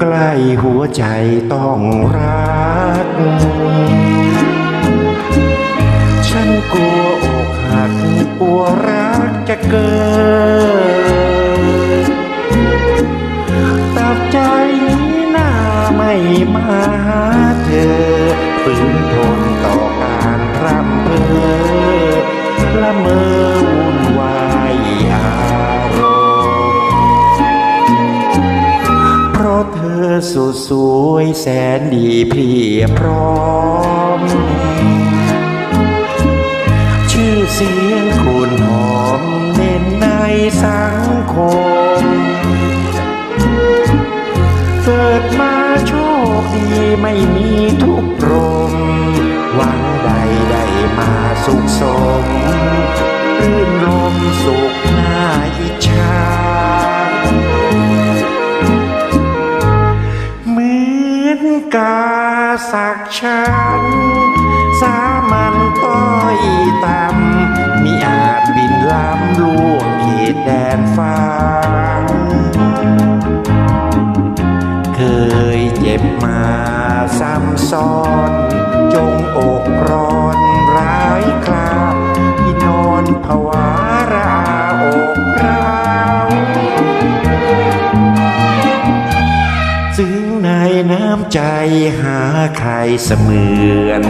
ใกล้หัวใจต้องรัก ฉันกลัวอกหักกลัวรักจะเกิดตัดใจนี้หน้าไม่มาหาเธอฝืนทน สุดสวยแสนดีเพียบพร้อม ชื่อเสียงคุณหอมเน้นในสังคม เกิดมาโชคดีไม่มีทุกข์รมหวังใดได้มาสุขสมรื่นรมสุข กาสักฉัน สามัญต้อยต่ำมีอาจบินล้ำล่วงเขตแดนฟ้า เคยเจ็บมาซ้ำซ้อน จงอกร้อนร้ายคราที่นอนผวาำใจหาใครเสมือน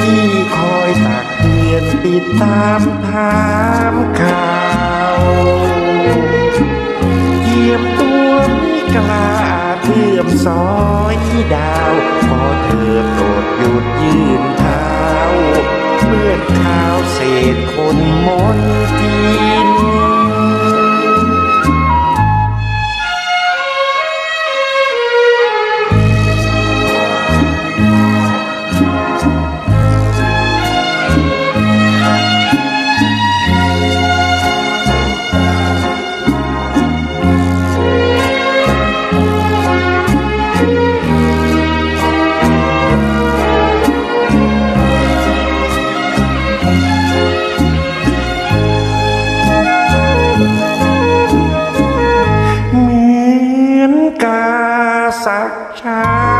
ที่คอยตักเตือนติดตามถามข่าวเยี่ยมตัวไม่กล้าเลื่อมซอยดาวขอเธอโปรดหยุดยืนเท้าเมื่อข้าวเศ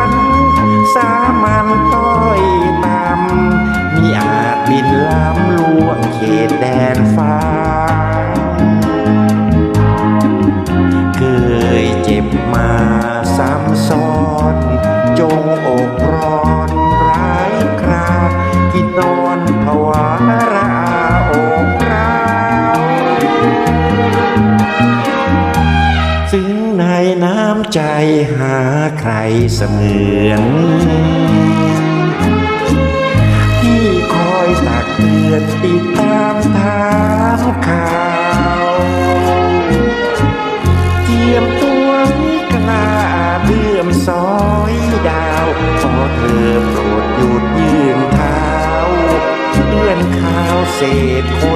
กฉันสามัญต้อยต่ำมีอาจบินล้ำล่วงเขตแดนฟ้า เคยเจ็บมาซ้ำซ้อน จงอกร้อนร้ายคราที่นอนผวาราอกร้าวซึ้งในน้ำใจหา ใครเสมือนที่คอยตักเตือนติดตามถามข่าวเทียมตัวมิกลาเลื่อมซอยดาวขอเธอโปรดหยุดยืนเท้าเลื่อนข้าวเศษคน